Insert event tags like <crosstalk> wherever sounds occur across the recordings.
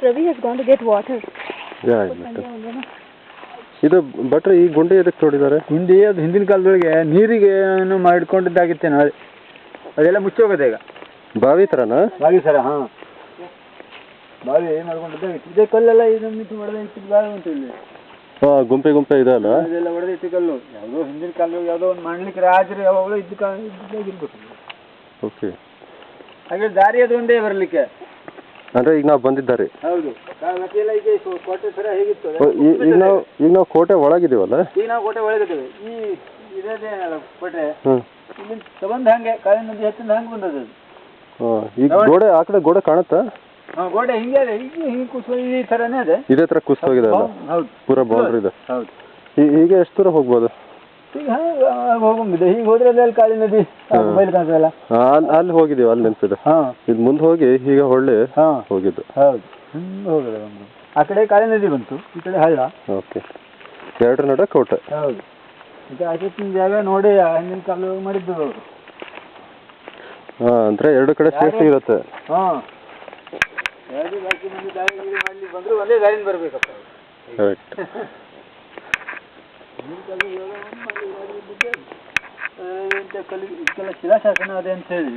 Ravi has gone to get water ಯಾ ಇದು ಬಟ್ರೆ ಈ ಗುಂಡಿ ಎದಕ್ಕೆ ತೋಡಿದ್ದಾರೆ? ಗುಂಡಿ ಅದು ಹಿಂದಿನ ಕಾಲದೊಳಗೆ ನೀರಿಗೆ ಏನು ಮಾಡಿಕೊಂಡಿದ್ದಾಗಿತ್ತೆ ನಾಳೆ. ಅದೆಲ್ಲ ಮುಚ್ಚೋಗದೆ ಈಗ. ಬಾವಿ ಥರನಾ ಬಾವಿ ಸರ ಹಾ. ಬಾವಿ ಮಾಡ್ಕೊಂಡಿದ್ದಾಗಿತ್ತು ಇದೇ ಕಲ್ಲೆಲ್ಲ ಇದು ಮಾಡ್ದೆ ಹೊಡೆದಿತ್ತು ಬಾವಿ ಅಂತ ಇಲ್ಲಿ. ಹಾಂ ಗುಂಪೆ ಗುಂಪೆ ಇದೆ ಅಲ್ಲ ಇದೆಲ್ಲ ಹೊಡೆದಿತ್ತು ಕಲ್ಲು. ಯಾವುದೋ ಹಿಂದಿನ ಕಾಲದೊಳಗೆ ಯಾವುದೋ ಒಂದು ಮಾಡ್ಲಿಕ್ಕೆ ರಾಜರು ಯಾವಾಗಲೂ ಇದ್ದ ಕಾಲ ಇದ್ದಾಗಿರ್ಬೇಕು ಓಕೆ ಹಾಗೆ ದಾರಿ ಅದು ಒಂದೇ ಬರಲಿಕ್ಕೆ. ಅಂದರೆ ಈಗ ನಾವು ಬಂದಿದ್ದಾರೆ. ಹೌದು. ಈಗ ಈ ಕೋಟೆ ಹೇಗಿತ್ತು? ಈಗ ನಾವು ಈಗ ನಾವು ಕೋಟೆ ಒಳಗಿದೀವಲ್ಲ ಈಗ ನಾವು ಕೋಟೆ ಒಳಗಿದ್ದೇವೆ. ಈ ಕೋಟೆ? ಹ್ಮ್. ತಗೊಂಡ್ ಹಂಗೆ ನದಿ ಹತ್ತಿಂದ ಹಂಗೆ ಬಂದದ್ದು ಅದು. ಹಾಂ ಈಗ ಗೋಡೆ ಆ ಕಡೆ ಗೋಡೆ ಕಾಣುತ್ತಾ? ಹಾಂ ಗೋಡೆ ಹಿಂಗೆ ಹಿಂಗೆ ಹಿಂಗೆ ಈ ಥರನೇ ಇದೆ. ಇದೇ ಥರ ಕುಸ್ತೋಗಿದೆ ಅಲ್ಲ? ಹೌದು. ಪೂರ ಬೌಂಡ್ರಿ ಇದೆ. ಹೌದು. ಹೀಗೆ ಎಷ್ಟು ದೂರ ಹೋಗ್ಬೋದು? ಈಗ ಹಾಗೆ ಹೋಗಂಗಿದೆ ಹೀಗೆ ಹೋದ್ರೆ ಅಲ್ಲಿ ಕಾಳಿ ನದಿ ಕಾಣ್ತದಲ್ಲ ಹಾಂ. ಅಲ್ಲಿ ಹೋಗಿದ್ದೀವಿ ಅಲ್ಲಿ ನೆನಪಿದೆ. ಹಾಂ. ಇದು ಮುಂದೆ ಹೋಗಿ ಈಗ ಹೊಳ್ಳಿ ಹಾಂ. ಹೋಗಿದ್ದು. ಹೌದು. ಆ ಕಡೆ ಕಾಳಿ ನದಿ ಬಂತು ಈ ಕಡೆ ಹಳ್ಳ. ಓಕೆ. ಎರಡರ ನಡ ಕೋಟೆ. ಹೌದು. ಈಗ ಆಚೆತ್ತಿನ ಜಾಗ ನೋಡಿ ಹಿಂದಿನ ಕಾಲ ಮಾಡಿದ್ದು. ಅವರು ಹಾಂ ಅಂದರೆ ಎರಡು ಕಡೆ ಸೇಫ್ಟಿ ಇರುತ್ತೆ. ಹಾಂ. ಯಾವುದು ಬಂದ್ರು ಒಂದೇ ಗಾಡಿನ ಬರ್ಬೇಕಪ್ಪ. <laughs> ಕರೆಕ್ಟ್ ಶಿಲಾಶಾಸನ ಅದೇ ಅಂತ ಹೇಳಿ.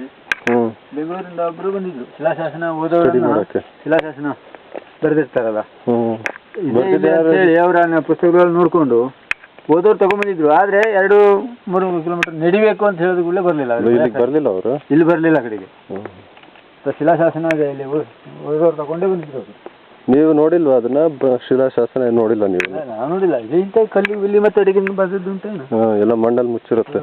ಬೆಂಗಳೂರಿಂದ ಒಬ್ರು ಬಂದಿದ್ರು. ಶಿಲಾಶಾಸನ ಓದೋರು ಶಿಲಾಶಾಸನ ಬರೆದಿರ್ತಾರಲ್ಲ. ಹೇಳಿ ಅವರ ಪುಸ್ತಕಗಳಲ್ಲಿ ನೋಡ್ಕೊಂಡು ಓದೋರು ತಗೊಂಡ್ಬಂದಿದ್ರು. ಆದ್ರೆ ಎರಡು ಮೂರು ಕಿಲೋಮೀಟರ್ ನಡಿಬೇಕು ಅಂತ ಹೇಳಿದ ಕೂಡಲೇ ಬರಲಿಲ್ಲ. ಬರಲಿಲ್ಲ ಅವರು? ಇಲ್ಲಿ ಬರ್ಲಿಲ್ಲ ಕಡೆಗೆ. ಶಿಲಾಶಾಸನ ಅದೇ ಇಲ್ಲಿ. ಓದೋರು ತಗೊಂಡೇ ಬಂದಿದ್ರು ಅವರು. ನೀವು ನೋಡಿಲ್ವಾ ಅದನ್ನ? ಬ- ಶಿಲಾಶಾಸನ ಏನ್ ನೋಡಿಲ್ಲ ನೀವು? ನಾನು ನೋಡಿಲ್ಲ. ಇದು ಇಂಥ ಕಲ್ಲು ಇಲ್ಲಿ ಮತ್ತೆ ಅಡಿಗೆ ಬಂದದ್ದು ಅಂತ ಹಾಂ ಎಲ್ಲ ಮಂಡಲ್ ಮುಚ್ಚಿರುತ್ತೆ.